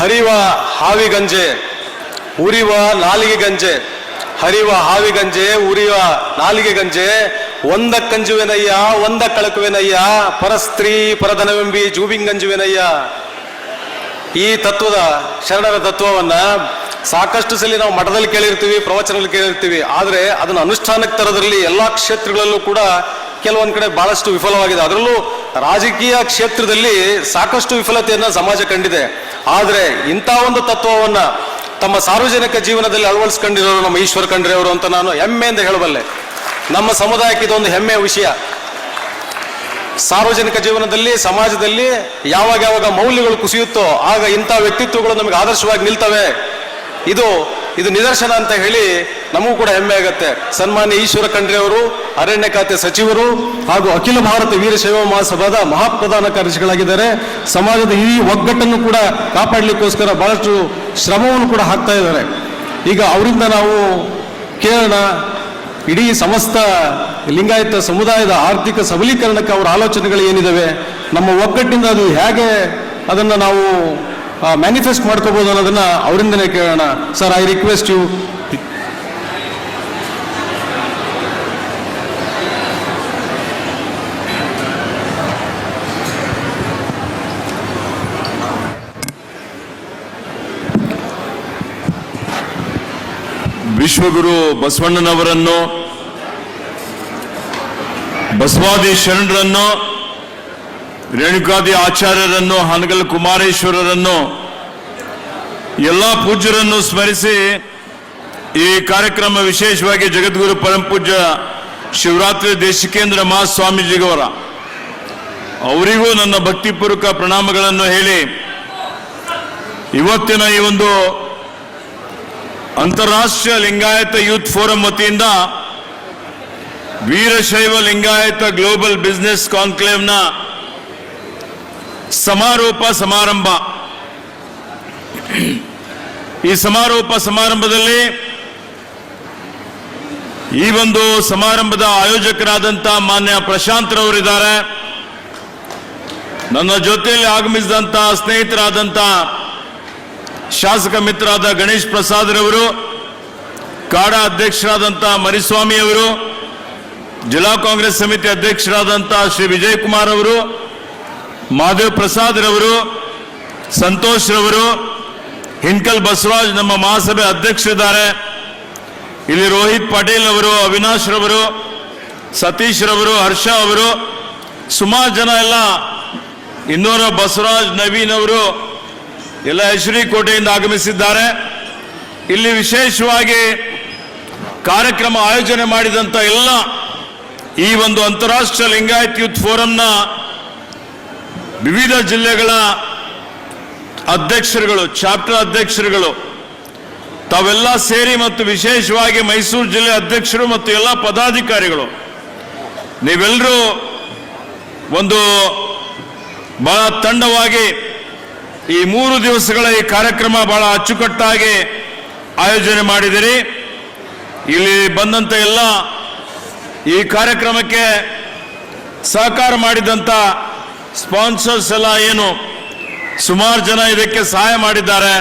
ಹರಿವ ಹಾವಿಗಂಜೆ, ಉರಿವ ನಾಲಿಗೆ ಗಂಜೆ ಹರಿವ ಹಾವಿಗಂಜೆ, ಉರಿವ ನಾಲಿಗೆ ಗಂಜೆ ಒಂದ ಕಂಜುವೆನಯ್ಯ, ಒಂದ ಕಳಕುವೆನಯ್ಯ. ಪರಸ್ತ್ರೀ ಪರಧನವೆಂಬಿ ಜೂಬಿಂಗಂಜುವೆನಯ್ಯ. ಈ ತತ್ವದ ಶರಣರ ತತ್ವವನ್ನ ಸಾಕಷ್ಟು ಸಲ ನಾವು ಮಠದಲ್ಲಿ ಕೇಳಿರ್ತೀವಿ, ಪ್ರವಚನದಲ್ಲಿ ಕೇಳಿರ್ತೀವಿ. ಆದರೆ ಅದನ್ನು ಅನುಷ್ಠಾನಕ್ಕೆ ತರೋದ್ರಲ್ಲಿ ಎಲ್ಲಾ ಕ್ಷೇತ್ರಗಳಲ್ಲೂ ಕೂಡ ಕೆಲವೊಂದ್ ಕಡೆ ಬಹಳಷ್ಟು ವಿಫಲವಾಗಿದೆ. ಅದರಲ್ಲೂ ರಾಜಕೀಯ ಕ್ಷೇತ್ರದಲ್ಲಿ ಸಾಕಷ್ಟು ವಿಫಲತೆಯನ್ನು ಸಮಾಜ ಕಂಡಿದೆ. ಆದರೆ ಇಂಥ ಒಂದು ತತ್ವವನ್ನ ತಮ್ಮ ಸಾರ್ವಜನಿಕ ಜೀವನದಲ್ಲಿ ಅಳವಡಿಸ್ಕೊಂಡಿರೋರು ನಮ್ಮ ಈಶ್ವರ ಖಂಡ್ರೆ ಅವರು ಅಂತ ನಾನು ಹೆಮ್ಮೆಯಿಂದ ಹೇಳಬಲ್ಲೆ. ನಮ್ಮ ಸಮುದಾಯಕ್ಕೆ ಇದೊಂದು ಹೆಮ್ಮೆಯ ವಿಷಯ. ಸಾರ್ವಜನಿಕ ಜೀವನದಲ್ಲಿ, ಸಮಾಜದಲ್ಲಿ ಯಾವಾಗ ಯಾವಾಗ ಮೌಲ್ಯಗಳು ಕುಸಿಯುತ್ತೋ ಆಗ ಇಂಥ ವ್ಯಕ್ತಿತ್ವಗಳು ನಮಗೆ ಆದರ್ಶವಾಗಿ ನಿಲ್ತವೆ. ಇದು ಇದು ನಿದರ್ಶನ ಅಂತ ಹೇಳಿ ನಮಗೂ ಕೂಡ ಹೆಮ್ಮೆ ಆಗುತ್ತೆ. ಸನ್ಮಾನ್ಯ ಈಶ್ವರ ಖಂಡ್ರೆ ಅವರು, ಅರಣ್ಯ ಖಾತೆ ಸಚಿವರು ಹಾಗೂ ಅಖಿಲ ಭಾರತ ವೀರಶೈವ ಮಹಾಸಭಾದ ಮಹಾಪ್ರಧಾನ ಕಾರ್ಯದರ್ಶಿಗಳಾಗಿದ್ದಾರೆ. ಸಮಾಜದ ಈ ಒಗ್ಗಟ್ಟನ್ನು ಕೂಡ ಕಾಪಾಡಲಿಕ್ಕೋಸ್ಕರ ಬಹಳಷ್ಟು ಶ್ರಮವನ್ನು ಕೂಡ ಹಾಕ್ತಾ ಇದ್ದಾರೆ. ಈಗ ಅವರಿಂದ ನಾವು ಕೇಳೋಣ, ಇಡೀ ಸಮಸ್ತ ಲಿಂಗಾಯತ ಸಮುದಾಯದ ಆರ್ಥಿಕ ಸಬಲೀಕರಣಕ್ಕೆ ಅವರ ಆಲೋಚನೆಗಳು ಏನಿದಾವೆ, ನಮ್ಮ ಒಗ್ಗಟ್ಟಿನಿಂದ ಅದು ಹೇಗೆ ಅದನ್ನು ನಾವು ಮ್ಯಾನಿಫೆಸ್ಟ್ ಮಾಡ್ಕೋಬಹುದು ಅನ್ನೋದನ್ನ ಅವರಿಂದನೇ ಕೇಳೋಣ. ಸರ್ ಐ ರಿಕ್ವೆಸ್ಟ್ ಯು ವಿಶ್ವಗುರು ಬಸವಣ್ಣನವರನ್ನು ಬಸವಾದಿ ಶರಣರನ್ನು ರೇಣುಕಾದಿ ಆಚಾರ್ಯರನ್ನು, ಹನಗಲ್ ಕುಮಾರೇಶ್ವರರನ್ನು, ಎಲ್ಲ ಪೂಜ್ಯರನ್ನು ಸ್ಮರಿಸಿ ಈ ಕಾರ್ಯಕ್ರಮ ವಿಶೇಷವಾಗಿ ಜಗದ್ಗುರು ಪರಮಪೂಜ್ಯ ಶಿವರಾತ್ರಿ ದೇಶಿಕೇಂದ್ರ ಮಹಾಸ್ವಾಮೀಜಿಗವರ ಅವರಿಗೂ ನನ್ನ ಭಕ್ತಿಪೂರ್ವಕ ಪ್ರಣಾಮಗಳನ್ನು ಹೇಳಿ, ಇವತ್ತಿನ ಈ ಒಂದು ಅಂತಾರಾಷ್ಟ್ರೀಯ ಲಿಂಗಾಯತ ಯೂತ್ ಫೋರಂ ವತಿಯಿಂದ ವೀರಶೈವ ಲಿಂಗಾಯತ ಗ್ಲೋಬಲ್ ಬಿಸ್ನೆಸ್ ಕಾನ್ಕ್ಲೇವ್ನ ಸಮಾರೋಪ ಸಮಾರಂಭ. ಈ ಸಮಾರೋಪ ಸಮಾರಂಭದಲ್ಲಿ ಈ ಒಂದು ಸಮಾರಂಭದ ಆಯೋಜಕರಾದಂಥ ಮಾನ್ಯ ಪ್ರಶಾಂತ್ ರವರಿದ್ದಾರೆ. ನನ್ನ ಜೊತೆಯಲ್ಲಿ ಆಗಮಿಸಿದಂಥ ಸ್ನೇಹಿತರಾದಂಥ ಶಾಸಕ ಮಿತ್ರರಾದ ಗಣೇಶ್ ಪ್ರಸಾದ್ ರವರು, ಕಾಡ ಅಧ್ಯಕ್ಷರಾದಂಥ ಮರಿಸ್ವಾಮಿ ಅವರು, ಜಿಲ್ಲಾ ಕಾಂಗ್ರೆಸ್ ಸಮಿತಿ ಅಧ್ಯಕ್ಷರಾದಂಥ ಶ್ರೀ ವಿಜಯ್ ಕುಮಾರ್ ಅವರು ಮಾಧವ್ ಪ್ರಸಾದ್ ರವರು, ಸಂತೋಷ್ ರವರು ಹಿಂಕಲ್ ಬಸವರಾಜ್ ನಮ್ಮ ಮಹಾಸಭೆ ಅಧ್ಯಕ್ಷರಿದ್ದಾರೆ. ಇಲ್ಲಿ ರೋಹಿತ್ ಪಾಟೀಲ್ ಅವರು ಅವಿನಾಶ್ ರವರು, ಸತೀಶ್ ರವರು, ಹರ್ಷ ಅವರು, ಸುಮಾರು ಜನ ಎಲ್ಲ ಇನ್ನೂರ ಬಸವರಾಜ್ ನವೀನ್ ಅವರು ಎಲ್ಲ ಹೆಸರಿ ಕೋಟೆಯಿಂದ ಆಗಮಿಸಿದ್ದಾರೆ. ಇಲ್ಲಿ ವಿಶೇಷವಾಗಿ ಕಾರ್ಯಕ್ರಮ ಆಯೋಜನೆ ಮಾಡಿದಂಥ ಎಲ್ಲ ಈ ಒಂದು ಅಂತಾರಾಷ್ಟ್ರೀಯ ಲಿಂಗಾಯತ್ ಯೂತ್ ಫೋರಂನ ವಿವಿಧ ಜಿಲ್ಲೆಗಳ ಅಧ್ಯಕ್ಷರುಗಳು, ಚಾಪ್ಟರ್ ಅಧ್ಯಕ್ಷರುಗಳು, ತಾವೆಲ್ಲ ಸೇರಿ ಮತ್ತು ವಿಶೇಷವಾಗಿ ಮೈಸೂರು ಜಿಲ್ಲೆ ಅಧ್ಯಕ್ಷರು ಮತ್ತು ಎಲ್ಲ ಪದಾಧಿಕಾರಿಗಳು, ನೀವೆಲ್ಲರೂ ಒಂದು ಬಹಳ ತಂಡವಾಗಿ ಈ ಮೂರು ದಿವಸಗಳ ಈ ಕಾರ್ಯಕ್ರಮ ಬಹಳ ಅಚ್ಚುಕಟ್ಟಾಗಿ ಆಯೋಜನೆ ಮಾಡಿದಿರಿ. ಇಲ್ಲಿ ಬಂದಂತ ಎಲ್ಲ ಈ ಕಾರ್ಯಕ್ರಮಕ್ಕೆ ಸಹಕಾರ ಮಾಡಿದಂಥ ಸ್ಪಾನ್ಸರ್ಸ್ ಎಲ್ಲ ಏನು? ಸುಮಾರು ಜನ ಇದಕ್ಕೆ ಸಹಾಯ ಮಾಡಿದ್ದಾರೆ.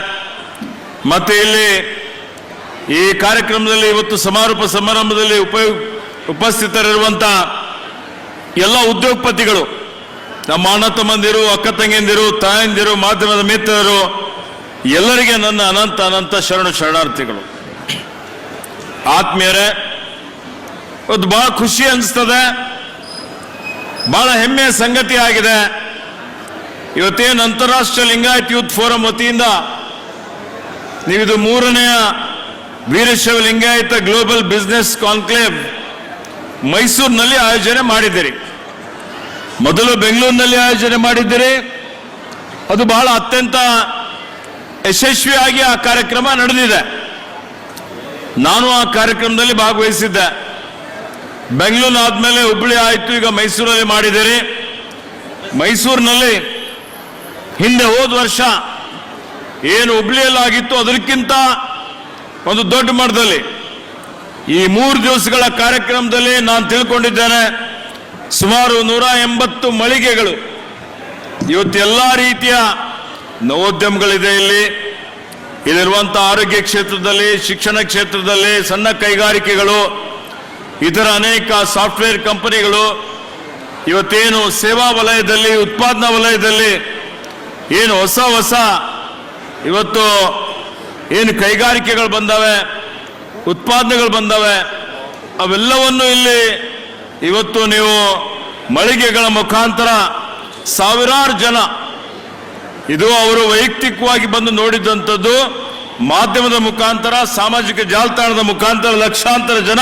ಮತ್ತೆ ಇಲ್ಲಿ ಈ ಕಾರ್ಯಕ್ರಮದಲ್ಲಿ ಇವತ್ತು ಸಮಾರೋಪ ಸಮಾರಂಭದಲ್ಲಿ ಉಪಯೋಗ ಉಪಸ್ಥಿತರಿರುವಂಥ ಎಲ್ಲ ಉದ್ಯೋಗಪತಿಗಳು, ನಮ್ಮ ಅಣ್ಣ ತಮ್ಮಂದಿರು, ಅಕ್ಕ ತಂಗಿಯಂದಿರು, ತಾಯಂದಿರು, ಮಾಧ್ಯಮದ ಮಿತ್ರರು, ಎಲ್ಲರಿಗೆ ನನ್ನ ಅನಂತ ಅನಂತ ಶರಣು ಶರಣಾರ್ಥಿಗಳು. ಆತ್ಮೀಯರೇ ಒಂದು ಬಹಳ ಖುಷಿ ಅನಿಸ್ತದೆ. ಬಹಳ ಹೆಮ್ಮೆಯ ಸಂಗತಿ ಆಗಿದೆ. ಇವತ್ತೇನು ಅಂತಾರಾಷ್ಟ್ರೀಯ ಲಿಂಗಾಯತ್ ಯೂತ್ ಫೋರಂ ವತಿಯಿಂದ ನೀವಿದು ಮೂರನೆಯ Veerashaiva Lingayat global business conclave ಮೈಸೂರಿನಲ್ಲಿ ಆಯೋಜನೆ ಮಾಡಿದ್ದೀರಿ. ಮೊದಲು ಬೆಂಗಳೂರಿನಲ್ಲಿ ಆಯೋಜನೆ ಮಾಡಿದ್ದೀರಿ. ಅದು ಬಹಳ ಅತ್ಯಂತ ಯಶಸ್ವಿಯಾಗಿ ಆ ಕಾರ್ಯಕ್ರಮ ನಡೆದಿದೆ. ನಾನು ಆ ಕಾರ್ಯಕ್ರಮದಲ್ಲಿ ಭಾಗವಹಿಸಿದ್ದೆ. ಬೆಂಗಳೂರು ಆದ್ಮೇಲೆ ಹುಬ್ಬಳ್ಳಿ ಆಯಿತು, ಈಗ ಮೈಸೂರಲ್ಲಿ ಮಾಡಿದ್ದೀರಿ. ಮೈಸೂರಿನಲ್ಲಿ ಹಿಂದೆ ಹೋದ ವರ್ಷ ಏನು ಹುಬ್ಳಿಯಲ್ಲಿ ಅದಕ್ಕಿಂತ ಒಂದು ದೊಡ್ಡ ಮಟ್ಟದಲ್ಲಿ. ಈ ಮೂರು ದಿವಸಗಳ ಕಾರ್ಯಕ್ರಮದಲ್ಲಿ ನಾನು ತಿಳ್ಕೊಂಡಿದ್ದೇನೆ, ಸುಮಾರು ನೂರ ಎಂಬತ್ತು ಮಳಿಗೆಗಳು. ಇವತ್ತು ಎಲ್ಲ ರೀತಿಯ ನವೋದ್ಯಮಗಳಿದೆ ಇಲ್ಲಿ. ಇಲ್ಲಿರುವಂಥ ಆರೋಗ್ಯ ಕ್ಷೇತ್ರದಲ್ಲಿ, ಶಿಕ್ಷಣ ಕ್ಷೇತ್ರದಲ್ಲಿ ಸಣ್ಣ ಕೈಗಾರಿಕೆಗಳು ಇತರ ಅನೇಕ ಸಾಫ್ಟ್ವೇರ್ ಕಂಪನಿಗಳು ಇವತ್ತೇನು ಸೇವಾ ವಲಯದಲ್ಲಿ, ಉತ್ಪಾದನಾ ವಲಯದಲ್ಲಿ ಏನು ಹೊಸ ಹೊಸ ಇವತ್ತು ಏನು ಕೈಗಾರಿಕೆಗಳು ಬಂದವೆ, ಉತ್ಪಾದನೆಗಳು ಬಂದವೆ, ಅವೆಲ್ಲವನ್ನು ಇಲ್ಲಿ ಇವತ್ತು ನೀವು ಮಳಿಗೆಗಳ ಮುಖಾಂತರ ಸಾವಿರಾರು ಜನ ಇದು ಅವರು ವೈಯಕ್ತಿಕವಾಗಿ ಬಂದು ನೋಡಿದಂಥದ್ದು ಮಾಧ್ಯಮದ ಮುಖಾಂತರ, ಸಾಮಾಜಿಕ ಜಾಲತಾಣದ ಮುಖಾಂತರ ಲಕ್ಷಾಂತರ ಜನ